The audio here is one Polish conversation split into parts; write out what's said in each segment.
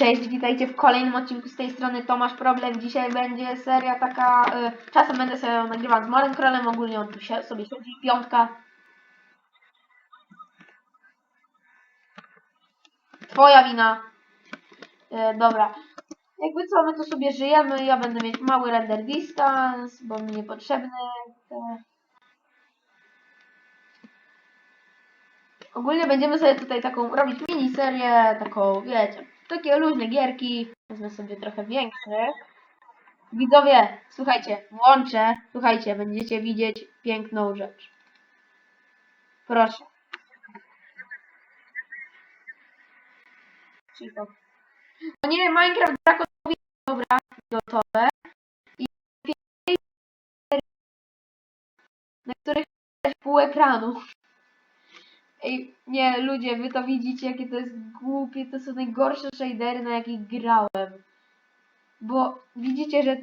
Cześć, witajcie w kolejnym odcinku z tej strony Tomasz Problem. Dzisiaj będzie seria taka, y, czasem będę sobie ją nagrywał z Marem Królem, ogólnie on tu się, sobie siedzi, piątka. Twoja wina. Y, dobra. Jakby co, my tu sobie żyjemy, ja będę mieć mały render distance, bo mi niepotrzebny. Y, Ogólnie będziemy sobie tutaj taką robić miniserię, taką, wiecie, takie luźne gierki. Wezmę sobie trochę większych. Widzowie, słuchajcie, włączę, słuchajcie, będziecie widzieć piękną rzecz. Proszę. Cicho. O nie, Minecraft Draconowi, dobra, gotowe. I na których widać pół ekranu. Ej, nie, ludzie, wy to widzicie, jakie to jest głupie, to są najgorsze shadery, na jakich grałem. Bo widzicie, że...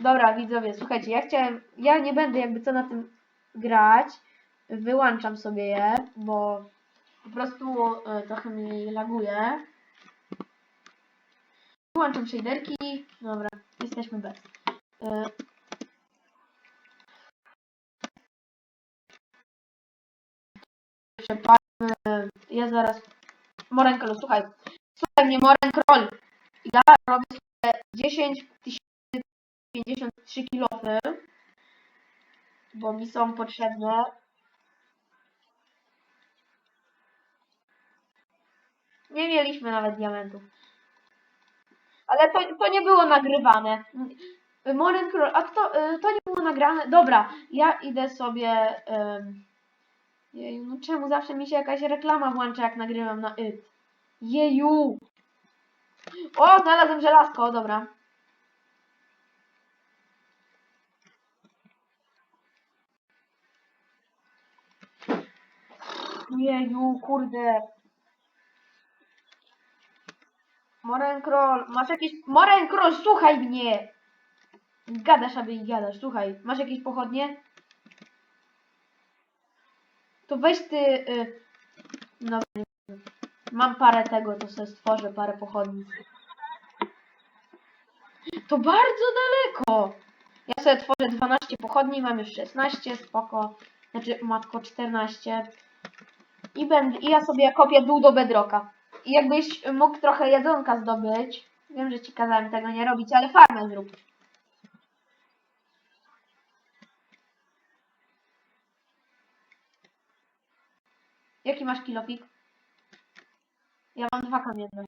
Dobra, widzowie, słuchajcie, ja chciałem, ja nie będę jakby co na tym grać, wyłączam sobie je, bo po prostu e, trochę mi laguje. Wyłączam shaderki, dobra, jesteśmy bez. E, Przepalmy. Ja zaraz. Morenkolo, słuchaj. Słuchaj mnie, Morenkrol. Ja robię sobie 10 53 kilofy, bo mi są potrzebne. Nie mieliśmy nawet diamentów. Ale to, to nie było nagrywane. Morenkról, a to, y, to nie było nagrane. Dobra, ja idę sobie. Jeju, no czemu zawsze mi się jakaś reklama włącza, jak nagrywam na IT? Jeju! O, znalazłem żelazko, dobra. Jeju, kurde. Morenkrol, masz jakieś... Morenkrol, słuchaj mnie! Gadasz, aby gadasz, słuchaj. Masz jakieś pochodnie? To weź ty. Y, no, mam parę tego, to sobie stworzę parę pochodni. To bardzo daleko! Ja sobie tworzę 12 pochodni, mam już 16, spoko. Znaczy, matko, 14. I, będę, I ja sobie kopię dół do bedroka. I jakbyś mógł trochę jedzonka zdobyć. Wiem, że ci kazałem tego nie robić, ale farmę zrób. Jaki masz kilofik? Ja mam dwa kamienne.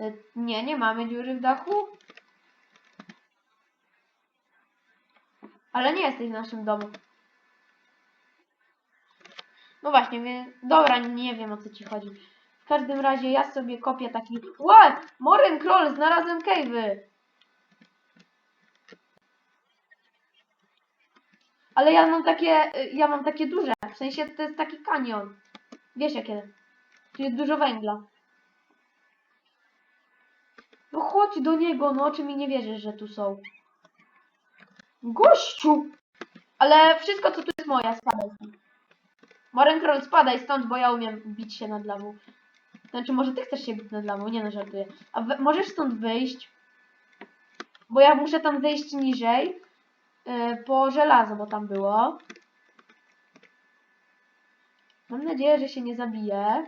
Y, Nie, nie mamy dziury w dachu. Ale nie jesteś w naszym domu. No właśnie, więc... Dobra, nie wiem o co ci chodzi. W każdym razie ja sobie kopię taki... Ła! Moren Kroll, znalazłem cave'y! Ale ja mam takie... y, Ja mam takie duże. W sensie to jest taki kanion. Wiesz jakie? Tu jest dużo węgla. No chodź do niego, no czy mi nie wierzysz, że tu są? Gościu! Ale wszystko co tu jest moja, spadaj stąd. Spadaj stąd, bo ja umiem bić się nad lawą. Znaczy, może ty chcesz się bić nad lawą, nie no, żartuję. A możesz stąd wyjść? Bo ja muszę tam zejść niżej. Yy, po żelazo, bo tam było. Mam nadzieję, że się nie zabije.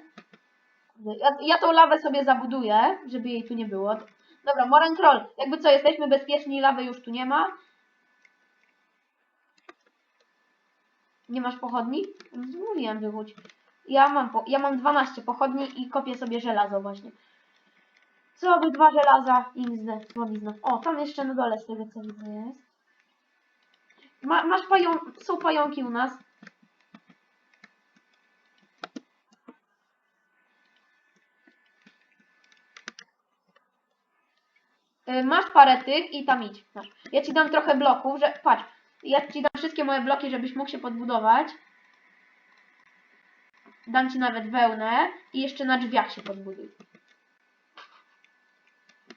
Ja, ja tą lawę sobie zabuduję, żeby jej tu nie było. Dobra, Moren Troll, jakby co, jesteśmy bezpieczni, lawy już tu nie ma. Nie masz pochodni? Mówiłem wychódź. Ja mam, po, ja mam 12 pochodni i kopię sobie żelazo właśnie. Co by dwa żelaza? Inzne, słowizna. O, tam jeszcze na dole z tego co widzę jest. Ma, masz pająk, są pająki u nas. Masz parę tych i tam idź. Masz. Ja ci dam trochę bloków, że. Patrz, ja ci dam wszystkie moje bloki, żebyś mógł się podbudować. Dam ci nawet wełnę i jeszcze na drzwiach się podbuduj.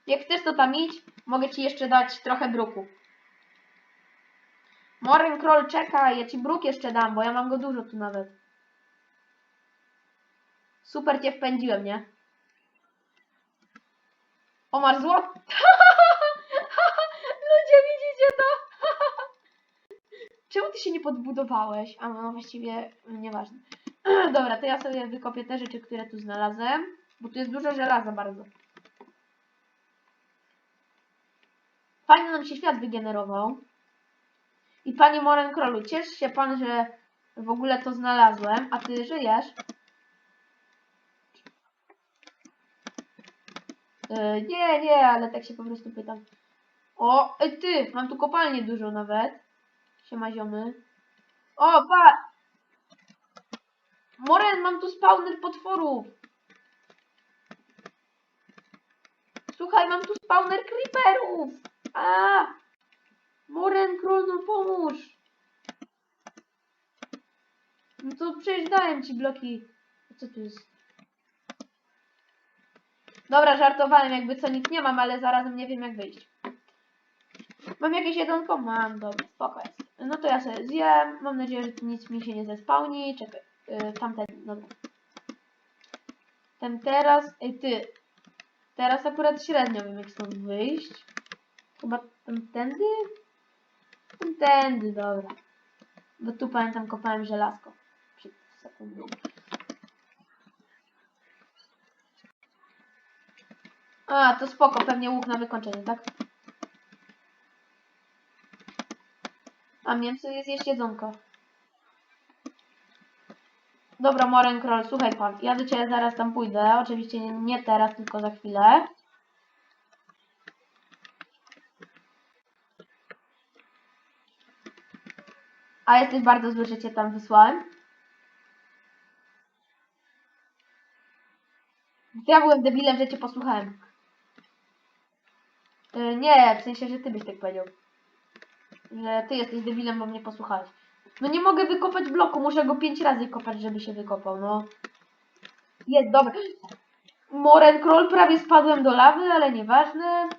Jak chcesz, to tam idź. Mogę ci jeszcze dać trochę bruku. Morin Kroll, czekaj, ja ci bruk jeszcze dam, bo ja mam go dużo tu nawet. Super cię wpędziłem, nie? O, masz złot? Ludzie, widzicie to? Czemu ty się nie podbudowałeś? A no właściwie mm, nieważne. Dobra, to ja sobie wykopię te rzeczy, które tu znalazłem, bo tu jest dużo żelaza bardzo. Fajnie nam się świat wygenerował. I panie Morenkrolu, ciesz się pan, że w ogóle to znalazłem, a ty żyjesz? E, nie, nie, ale tak się po prostu pytam. O, ej ty, mam tu kopalnię dużo nawet. Siema ziomy. O, pa! Moren, mam tu spawner potworów. Słuchaj, mam tu spawner creeperów. A! Moren, król, no pomóż. No to przecież dałem ci bloki. Co tu jest? Dobra, żartowałem, jakby co nic nie mam, ale zarazem nie wiem jak wyjść. Mam jakieś jedzonko? Mam, dobra, spoko jest. No to ja sobie zjem, mam nadzieję, że nic mi się nie zespałni. Czekaj, yy, tamten, dobra. Ten teraz, ej ty, teraz akurat średnio wiem jak stąd wyjść. Chyba tamtędy? Tamtędy, dobra. Bo tu pamiętam kopałem żelazko. Przed sekundą. A, to spoko, pewnie łuk na wykończenie, tak? A mięso jest jeszcze jedzonko. Dobra, Moren Kroll, słuchaj pan, ja do ciebie zaraz tam pójdę. Oczywiście nie, nie teraz, tylko za chwilę. A jesteś bardzo zły, że cię tam wysłałem. Ja byłem debilem, że cię posłuchałem. Yy, nie, w sensie, że ty byś tak powiedział. Że ty jesteś debilem, bo mnie posłuchałeś. No nie mogę wykopać bloku, muszę go pięć razy kopać, żeby się wykopał, no. Jest, dobra. Moren Kroll, prawie spadłem do lawy, ale nieważne.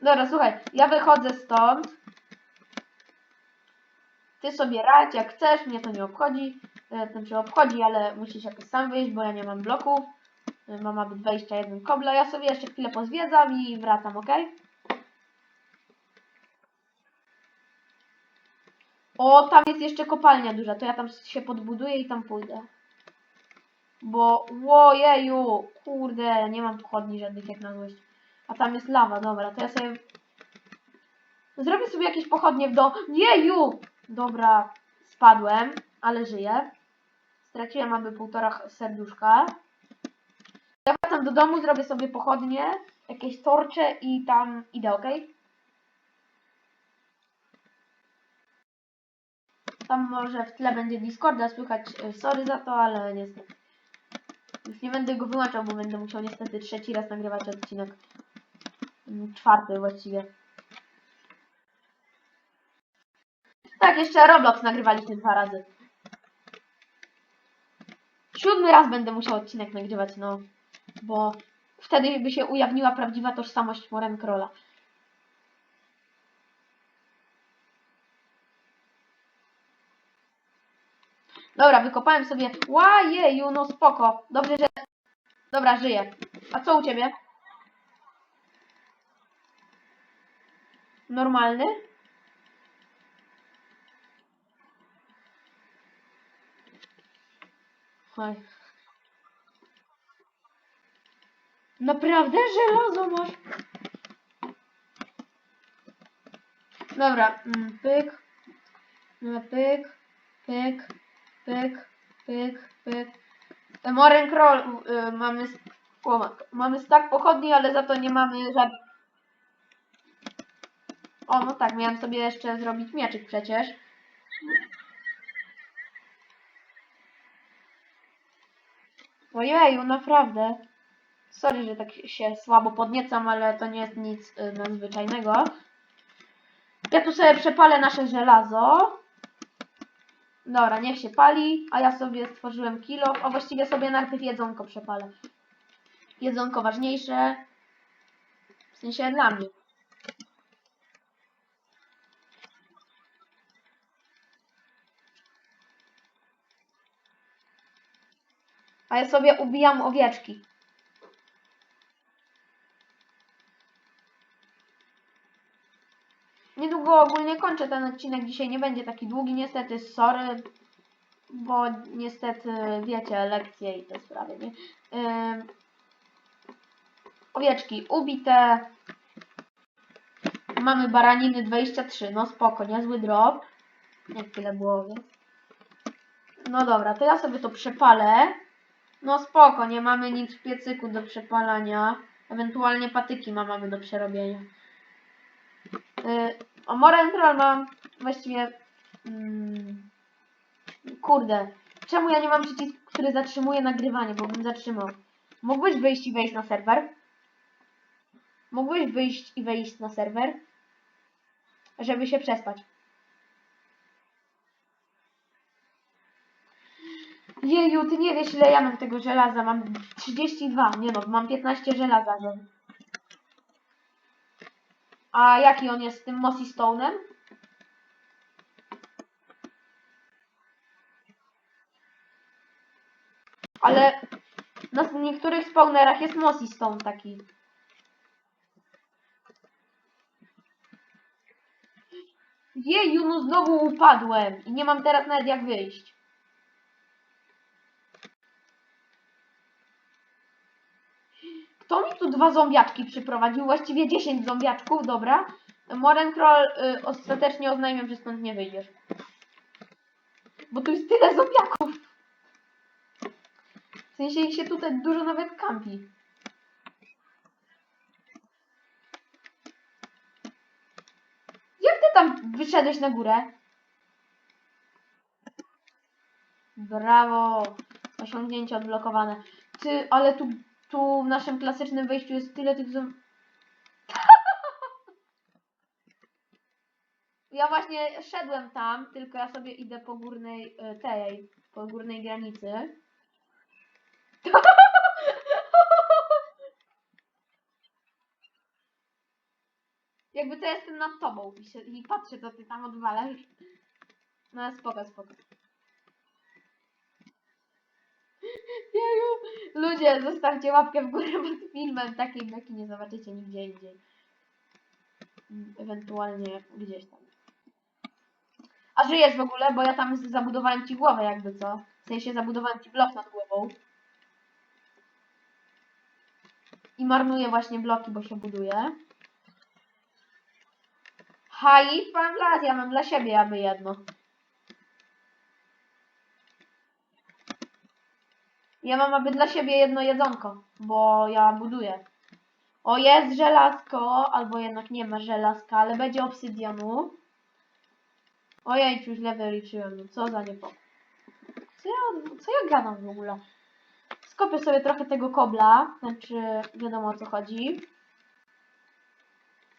Dobra, słuchaj, ja wychodzę stąd. Ty sobie radź jak chcesz, mnie to nie obchodzi. E, Znaczy obchodzi, ale musisz jakoś sam wyjść, bo ja nie mam bloków. Mam aby 21 kobla. Ja sobie jeszcze chwilę pozwiedzam i wracam, ok? O, tam jest jeszcze kopalnia duża, to ja tam się podbuduję i tam pójdę. Bo, łojeju, kurde, nie mam pochodni żadnych jak na złość. A tam jest lawa, dobra, to ja sobie... Zrobię sobie jakieś pochodnie w do... Jeju! Dobra, spadłem, ale żyję. Straciłem aby półtora serduszka. Ja wracam do domu, zrobię sobie pochodnie, jakieś torcze i tam idę, ok? Tam może w tle będzie Discorda słychać, e, sorry za to, ale niestety. Już nie będę go wyłączał, bo będę musiał niestety trzeci raz nagrywać odcinek. Mm, Czwarty właściwie. Tak, jeszcze Roblox nagrywaliśmy dwa razy. Siódmy raz będę musiał odcinek nagrywać, no. Bo wtedy by się ujawniła prawdziwa tożsamość Moren Krola. Dobra, wykopałem sobie. Łajeju, no spoko. Dobrze, że... Dobra, żyję. A co u ciebie? Normalny? Oj. Naprawdę żelazo masz? Dobra, mm, pyk, no, pyk, pyk, pyk, pyk, pyk. E, Moren Kroll, y, mamy, o, mamy stack pochodni, ale za to nie mamy żadnych... O, no tak, miałem sobie jeszcze zrobić mieczyk przecież. Ojeju, naprawdę. Sorry, że tak się słabo podniecam, ale to nie jest nic y, nadzwyczajnego. Ja tu sobie przepalę nasze żelazo. Dobra, niech się pali, a ja sobie stworzyłem kilo, a właściwie sobie najpierw jedzonko przepalę. Jedzonko ważniejsze. W sensie dla mnie. A ja sobie ubijam owieczki. Ogólnie kończę ten odcinek. Dzisiaj nie będzie taki długi, niestety, sorry. Bo niestety, wiecie, lekcje i te sprawy, nie? Ym, owieczki ubite. Mamy baraniny 23, no spoko, niezły drop. Jak tyle było, więc. No dobra, to ja sobie to przepalę. No spoko, nie mamy nic w piecyku do przepalania. Ewentualnie patyki ma- mamy do przerobienia. Yy, o Moren Troll mam właściwie... Mm, kurde, czemu ja nie mam przycisku, który zatrzymuje nagrywanie, bo bym zatrzymał. Mógłbyś wyjść i wejść na serwer? Mógłbyś wyjść i wejść na serwer? Żeby się przespać. Jeju, ty nie wiesz ile ja mam tego żelaza. Mam 32, nie no, mam 15 żelaza. że- A jaki on jest tym Mossy Stone'em? Ale na niektórych spawnerach jest Mossy Stone taki. Jeju, no znowu upadłem i nie mam teraz nawet jak wyjść. Kto mi tu dwa zombiaczki przyprowadził? Właściwie 10 zombiaczków, dobra. Moren Troll y, ostatecznie oznajmiam, że stąd nie wyjdziesz. Bo tu jest tyle zombiaków. W sensie ich się tutaj dużo nawet kampi. Jak ty tam wyszedłeś na górę? Brawo! Osiągnięcie odblokowane. Ty, ale tu, tu w naszym klasycznym wejściu jest tyle tych zom... Ja właśnie szedłem tam, tylko ja sobie idę po górnej, e, tej, po górnej granicy. Jakby to jestem nad tobą i, się, i patrzę, co ty tam odwalasz. No spoko, spoko. Jeju. Ludzie, zostawcie łapkę w górę pod filmem. Takiej beki nie zobaczycie nigdzie indziej. Ewentualnie gdzieś tam. A żyjesz w ogóle? Bo ja tam zabudowałem ci głowę jakby co. W sensie zabudowałem ci blok nad głową. I marnuję właśnie bloki, bo się buduje. Hai, pan las, ja mam dla siebie aby jedno. Ja mam aby dla siebie jedno jedzonko, bo ja buduję. O, jest żelazko, albo jednak nie ma żelazka, ale będzie obsydianu. Ojej, już źle wyliczyłem, no co za niepokój. Co ja, co ja gadam w ogóle? Skopię sobie trochę tego kobla, znaczy wiadomo o co chodzi.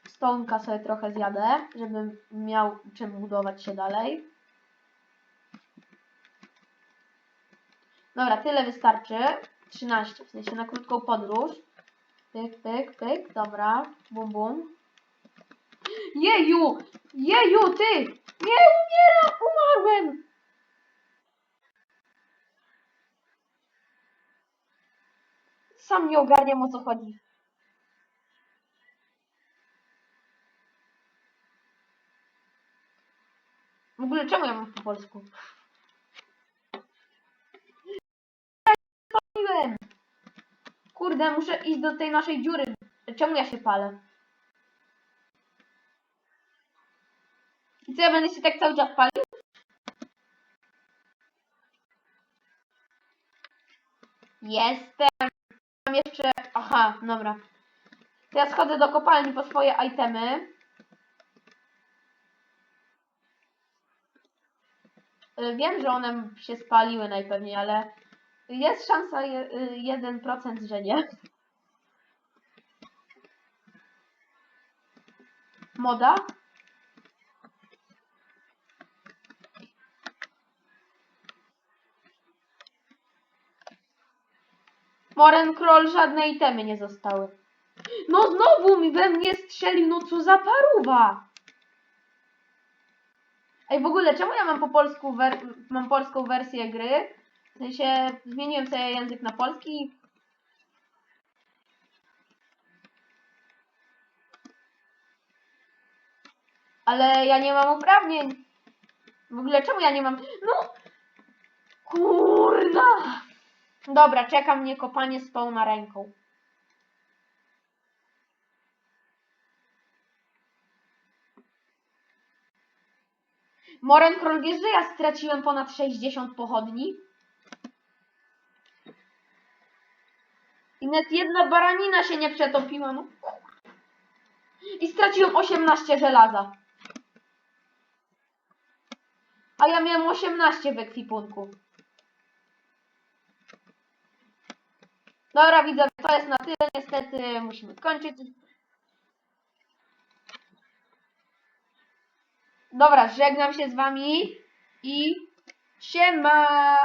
Stonka sobie trochę zjadę, żebym miał czym budować się dalej. Dobra, tyle wystarczy. 13, w sensie na krótką podróż. Pyk, pyk, pyk, dobra. Bum, bum. Jeju! Jeju, ty! Nie, umieram! Umarłem! Sam nie ogarniam o co chodzi. W ogóle czemu ja mam po polsku? Kurde, muszę iść do tej naszej dziury. Czemu ja się palę? I co, ja będę się tak cały czas palił? Jestem. Mam jeszcze... Aha, dobra. Teraz chodzę do kopalni po swoje itemy. Wiem, że one się spaliły najpewniej, ale jest szansa je, y, 1%, że nie. Moda? Moren Kroll żadne itemy nie zostały. No znowu mi we mnie strzelił, no co za paruwa! Ej, w ogóle, czemu ja mam po polsku mam polską wersję gry, W sensie zmieniłem sobie język na polski. Ale ja nie mam uprawnień. W ogóle czemu ja nie mam... No! Kurna! Dobra, czeka mnie kopanie spałna ręką. Moren Król, wiesz, że ja straciłem ponad 60 pochodni? I nawet jedna baranina się nie przetopiła, no. I straciłem 18 żelaza. A ja miałem 18 w ekwipunku. Dobra, widzowie, to jest na tyle. Niestety musimy kończyć. Dobra, żegnam się z wami i siema!